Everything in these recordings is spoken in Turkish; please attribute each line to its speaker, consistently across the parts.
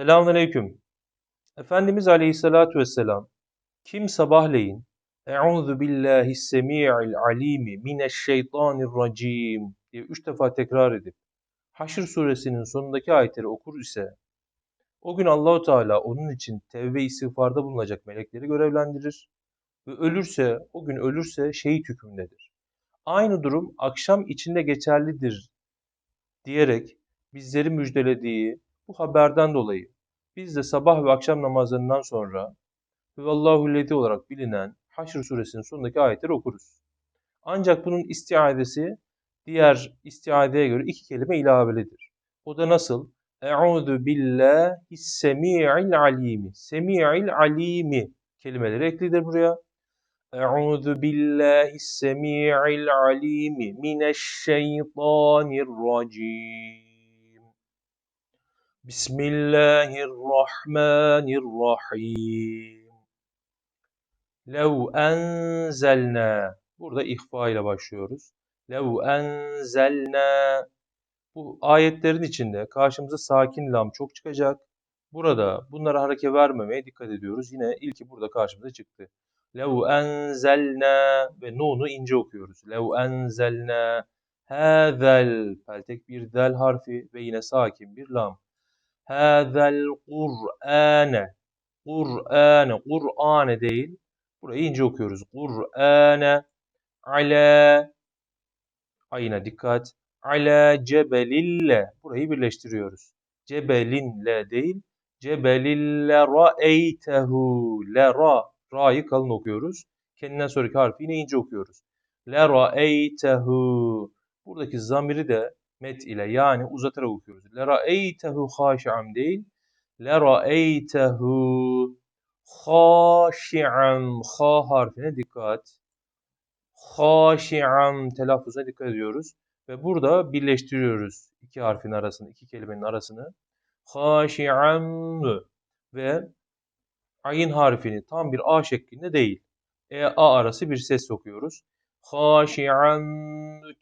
Speaker 1: Selamünaleyküm. Efendimiz Aleyhisselatü Vesselam, kim sabahleyin Euzu billahi semi'il alimi mineşşeytanirracim diye üç defa tekrar edip Haşr suresinin sonundaki ayetleri okur ise o gün Allahu Teala onun için tevbe istiğfarda bulunacak melekleri görevlendirir ve ölürse o gün ölürse şehit hükmündedir. Aynı durum akşam içinde geçerlidir diyerek bizleri müjdelediği bu haberden dolayı biz de sabah ve akşam namazlarından sonra Hüvallahu lezi olarak bilinen Haşr suresinin sonundaki ayetleri okuruz. Ancak bunun istiadesi diğer istiadeye göre iki kelime ilavelidir. O da nasıl? Eûzu billahi semi'il alimi. Semi'il alimi kelimeleri eklidir buraya. Eûzu billahi semi'il alimi mineşşeytanirracim. Bismillahirrahmanirrahim. Lev enzelna. Burada ihfa ile başlıyoruz. Lev enzelna. Bu ayetlerin içinde karşımıza sakin lam çok çıkacak. Burada bunlara hareket vermemeye dikkat ediyoruz. Yine ilki burada karşımıza çıktı. Lev enzelna ve nunu ince okuyoruz. Lev enzelna. Hazel. Peltek bir del harfi ve yine sakin bir lam. Hâzel Kur'âne. Kur'âne. Kur'âne değil. Burayı ince okuyoruz. Kur'âne. Ala. ayna dikkat. Ala cebelille. Burayı birleştiriyoruz. Cebelinle değil. Cebelille ra'eytehu. Le ra. Ra'yı kalın okuyoruz. Kendinden sonraki harfi yine ince okuyoruz. Le ra'eytehu. Buradaki zamiri de met ile yani uzatarak okuyoruz. Lera eytehu haşi'an değil. Lera eytehu haşi'an. Ha harfine dikkat. Haşi'an telaffuzuna dikkat ediyoruz. Ve burada birleştiriyoruz iki harfin arasını, iki kelimenin arasını. Haşi'an ve ayın harfini tam bir A şeklinde değil. E, A arası bir ses sokuyoruz. Haşi'an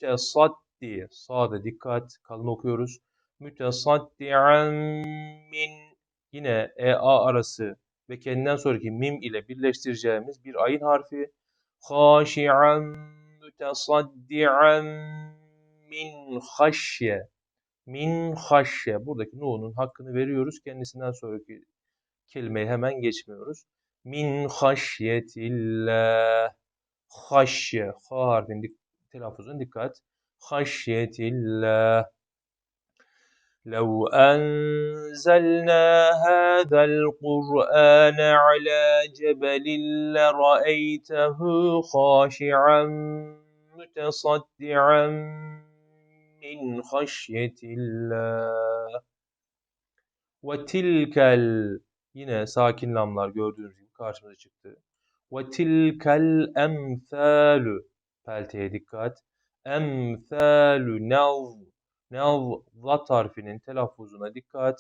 Speaker 1: tesaddi diye sağda dikkat kalın okuyoruz. Mütesaddian min yine e a arası ve kendinden sonraki mim ile birleştireceğimiz bir ayın harfi. Haşi'an mütesaddian min haşye. Min haşye. Buradaki nu'nun hakkını veriyoruz. Kendisinden sonraki kelimeyi hemen geçmiyoruz. Min haşyetillah. Haşye. Ha harfinin telaffuzuna dikkat. خشية الله لو أنزلنا هذا القرآن على جبل لرأيته خاشعا متصدعا من خشية الله وتلك yine sakin lamlar gördüğünüz gibi karşımıza çıktı. وَتِلْكَ الْاَمْثَالُ Pelteye dikkat. Emthalü nav nav lat harfinin telaffuzuna dikkat.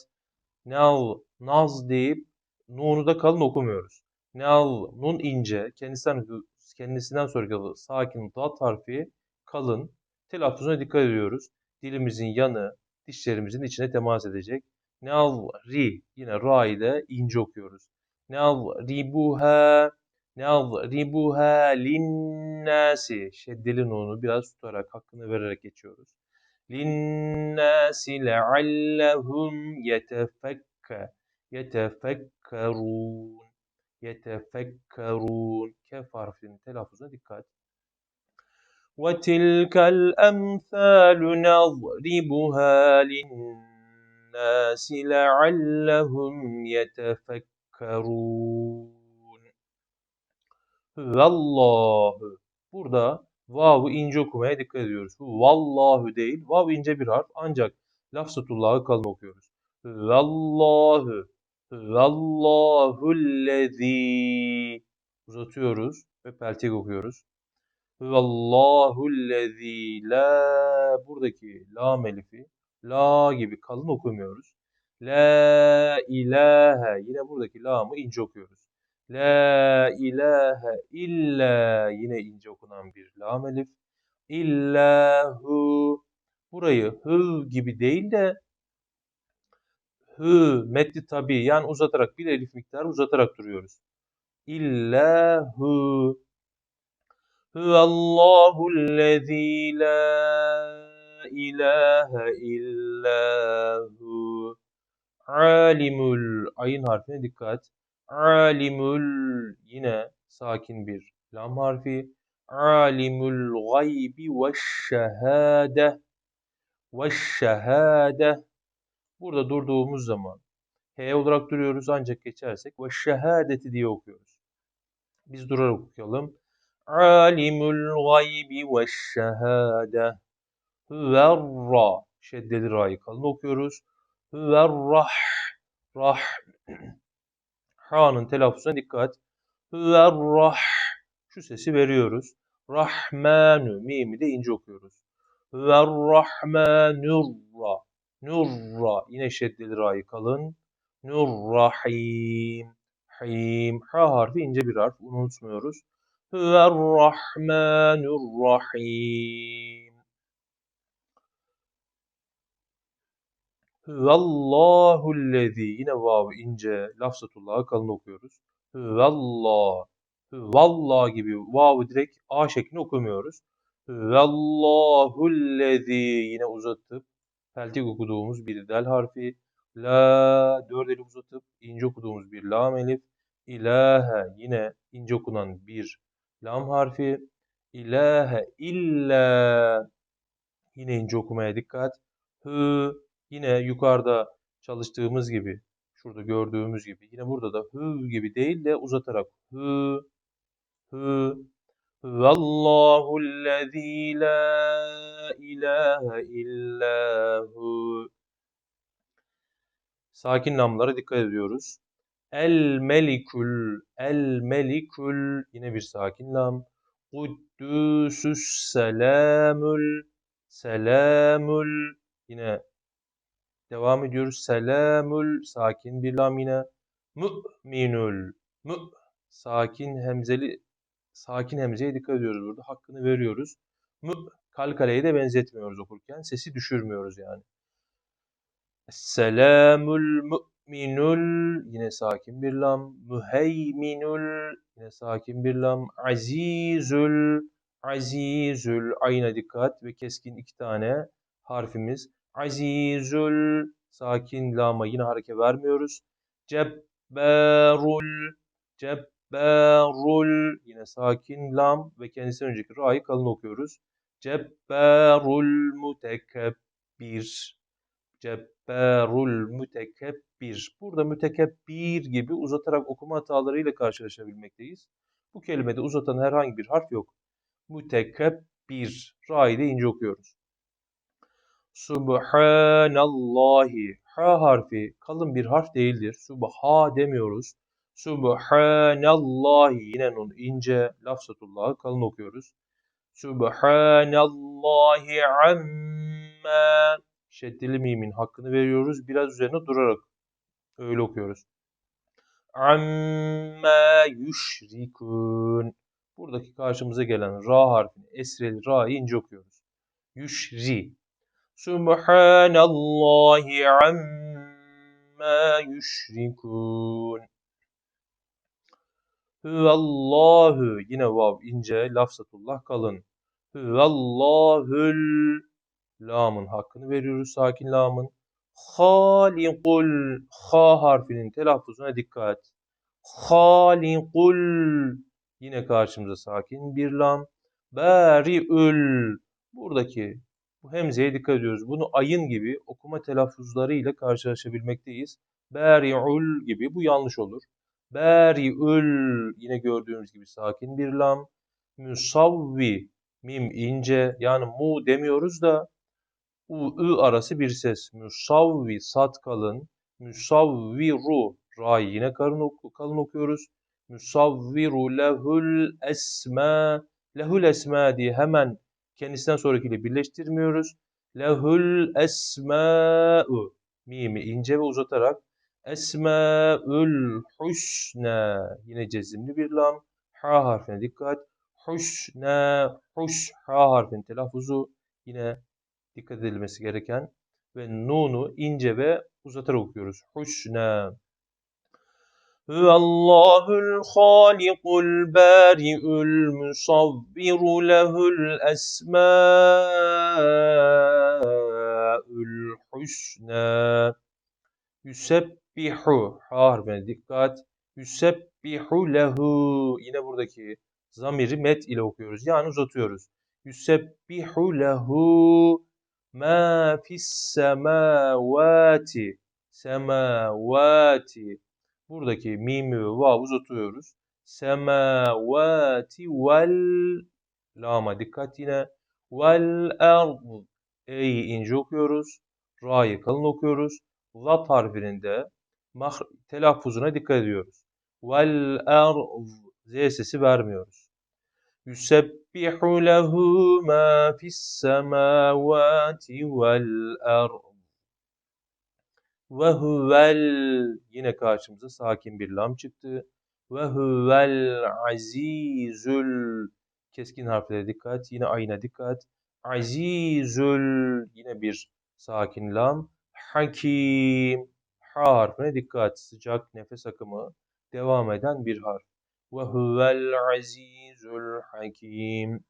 Speaker 1: Nal naz deyip nunu da kalın okumuyoruz. Nal nun ince kendisinden kendisinden sonraki sakin lat harfi kalın. Telaffuzuna dikkat ediyoruz. Dilimizin yanı dişlerimizin içine temas edecek. Nav ri yine ra ile ince okuyoruz. Nav ribuha ne Nezribuha linnâsi. Şeddeli nunu biraz tutarak hakkını vererek geçiyoruz. Linnâsi leallehum yetefekke. Yetefekkerun. Yetefekkerun. Kef harfinin telaffuzuna dikkat. ve وَتِلْكَ الْأَمْثَالُ نَضْرِبُهَا لِلنَّاسِ لَعَلَّهُمْ يَتَفَكَّرُونَ Vallahu. Burada vav'u ince okumaya dikkat ediyoruz. Vallahu değil. Vav ince bir harf ancak lafzatullahı kalın okuyoruz. Vallahu. Vallahullezî. Uzatıyoruz ve peltek okuyoruz. Vallahullezî la. Buradaki la elifi la gibi kalın okumuyoruz. La ilahe. Yine buradaki lamı ince okuyoruz. La ilahe illa yine ince okunan bir lam elif. İllahu burayı hı gibi değil de hı metni tabi yani uzatarak bir elif miktarı uzatarak duruyoruz. İllahu Huvallahu lezî la ilahe illahu Alimul ayın harfine dikkat alimul yine sakin bir lam harfi alimul gaybi ve şehade ve şehade burada durduğumuz zaman H olarak duruyoruz ancak geçersek ve şehadeti diye okuyoruz. Biz durarak okuyalım. Alimul gaybi ve şehade Ra şeddeli ra'yı kalın okuyoruz. ve Hüverrah Rah Ha'nın telaffuzuna dikkat. Ve rah. Şu sesi veriyoruz. Rahmanu. Mimi de ince okuyoruz. Ve rahmanurra. Nurra. Yine şeddeli ra'yı kalın. Nurrahim. Him. Ha harfi ince bir harf. Bunu unutmuyoruz. Ve Vallahullezi yine vav ince lafzatullah'a kalın okuyoruz. Vallah Vallah gibi vav'ı direkt A şeklinde okumuyoruz. Vallahullezi yine uzatıp peltek okuduğumuz bir del harfi. La dört eli uzatıp ince okuduğumuz bir lam elif. İlahe yine ince okunan bir lam harfi. İlahe illa yine ince okumaya dikkat. Hı Yine yukarıda çalıştığımız gibi, şurada gördüğümüz gibi, yine burada da hı gibi değil de uzatarak hı, hı, Vallahu'llezî la ilahe illâhu. Sakin namlara dikkat ediyoruz. El melikül, el melikül. Yine bir sakin nam. Kuddüsüs selamül, selamül. Yine Devam ediyoruz. Selamül sakin bir lamine. Mü'minül. Mü sakin hemzeli sakin hemzeye dikkat ediyoruz burada. Hakkını veriyoruz. Mü kalkaleyi de benzetmiyoruz okurken. Sesi düşürmüyoruz yani. Selamül mü'minül yine sakin bir lam. Müheyminül yine sakin bir lam. Azizül azizül ayna dikkat ve keskin iki tane harfimiz. Azizül sakin lama yine hareket vermiyoruz. Cebberul Cebberul yine sakin lam ve kendisinden önceki ra'yı kalın okuyoruz. Cebberul mütekebbir. Cebberul mütekebbir. Burada mütekebbir gibi uzatarak okuma hatalarıyla karşılaşabilmekteyiz. Bu kelimede uzatan herhangi bir harf yok. Mütekebbir. Ra ile ince okuyoruz. Subhanallahi. Ha harfi kalın bir harf değildir. Subha demiyoruz. Subhanallahi. Yine nun ince. Lafzatullah'ı kalın okuyoruz. Subhanallahi amma. Şeddeli mimin hakkını veriyoruz. Biraz üzerine durarak öyle okuyoruz. Amma yüşrikun. Buradaki karşımıza gelen ra harfini esreli ra ince okuyoruz. Yüşri Subhanallahi amma yüşrikun. Hüvallahu yine vav ince lafzatullah kalın. Hüvallahül lamın hakkını veriyoruz sakin lamın. Halikul ha harfinin telaffuzuna dikkat. Halikul yine karşımıza sakin bir lam. Bariül buradaki bu hemzeye dikkat ediyoruz. Bunu ayın gibi okuma telaffuzları ile karşılaşabilmekteyiz. Beri'ül gibi bu yanlış olur. Beri'ül yine gördüğümüz gibi sakin bir lam. Müsavvi mim ince yani mu demiyoruz da u ü arası bir ses. Müsavvi sat kalın. Musavviru ra yine kalın, oku, kalın okuyoruz. Musavviru lehül esma lehül esma diye hemen kendisinden sonrakiyle birleştirmiyoruz. Lehül esma'u mimi ince ve uzatarak Esmaül husna yine cezimli bir lam. Ha harfine dikkat. Husna, hus, ha harfinin telaffuzu yine dikkat edilmesi gereken ve nunu ince ve uzatarak okuyoruz. Husna. هو الله الخالق البارئ المصور له الأسماء الحسنى يسبح harfine dikkat yusebbihu lehu yine buradaki zamiri met ile okuyoruz yani uzatıyoruz yusebbihu lehu ma fis semavati semavati Buradaki mimi ve vav uzatıyoruz. Semavati vel lama dikkat yine. Vel ard e'yi ince okuyoruz. Ra'yı kalın okuyoruz. Zat harfinde telaffuzuna dikkat ediyoruz. Vel ard z sesi vermiyoruz. Yusebbihu lehu ma fis semavati vel ard ve huvel yine karşımıza sakin bir lam çıktı. Ve huvel azizül keskin harflere dikkat. Yine ayna dikkat. Azizül yine bir sakin lam. Hakim harfine dikkat. Sıcak nefes akımı devam eden bir harf. Ve huvel azizül hakim.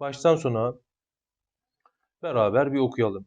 Speaker 1: Baştan sona beraber bir okuyalım.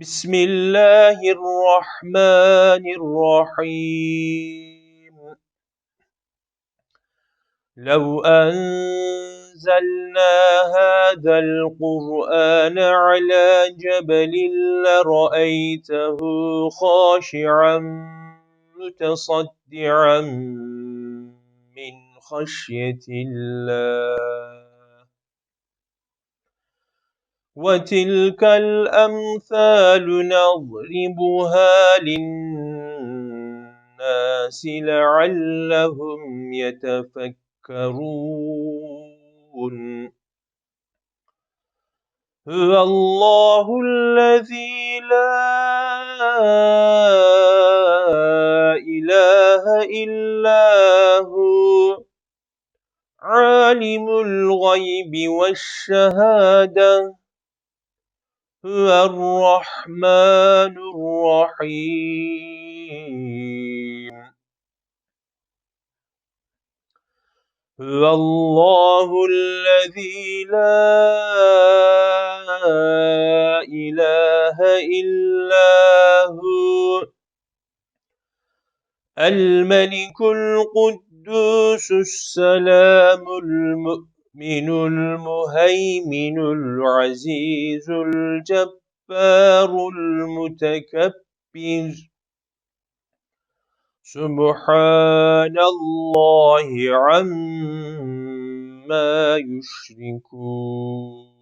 Speaker 1: بسم الله الرحمن الرحيم لو أنزلنا هذا القرآن على جبل لرأيته خاشعا متصدعا من خشية الله وتلك الأمثال نضربها للناس لعلهم يتفكرون هو الله الذي لا إله إلا هو عالم الغيب والشهاده الرحمن الرحيم هو الله الذي لا إله إلا هو الملك القدوس السلام المؤمن المؤمن المهيمن العزيز الجبار المتكبر سبحان الله عما يشركون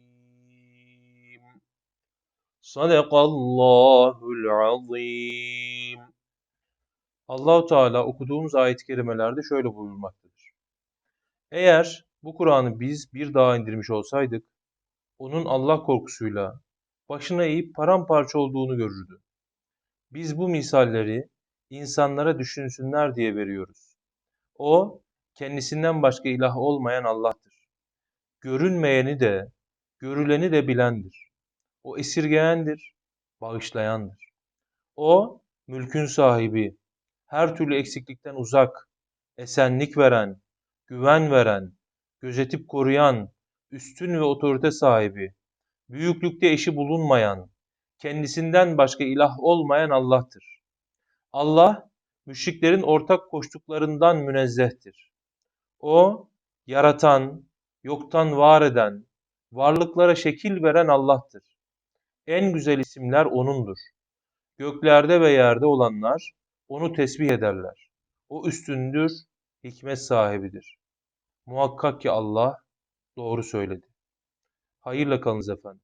Speaker 1: Sadakallahul azim. Allahu Teala okuduğumuz ayet-i kerimelerde şöyle buyurmaktadır. Eğer bu Kur'an'ı biz bir daha indirmiş olsaydık, onun Allah korkusuyla başına eğip paramparça olduğunu görürdü. Biz bu misalleri insanlara düşünsünler diye veriyoruz. O, kendisinden başka ilah olmayan Allah'tır. Görünmeyeni de, görüleni de bilendir. O esirgeyendir, bağışlayandır. O mülkün sahibi, her türlü eksiklikten uzak, esenlik veren, güven veren, gözetip koruyan, üstün ve otorite sahibi, büyüklükte eşi bulunmayan, kendisinden başka ilah olmayan Allah'tır. Allah, müşriklerin ortak koştuklarından münezzehtir. O, yaratan, yoktan var eden, varlıklara şekil veren Allah'tır. En güzel isimler O'nundur. Göklerde ve yerde olanlar O'nu tesbih ederler. O üstündür, hikmet sahibidir. Muhakkak ki Allah doğru söyledi. Hayırla kalınız efendim.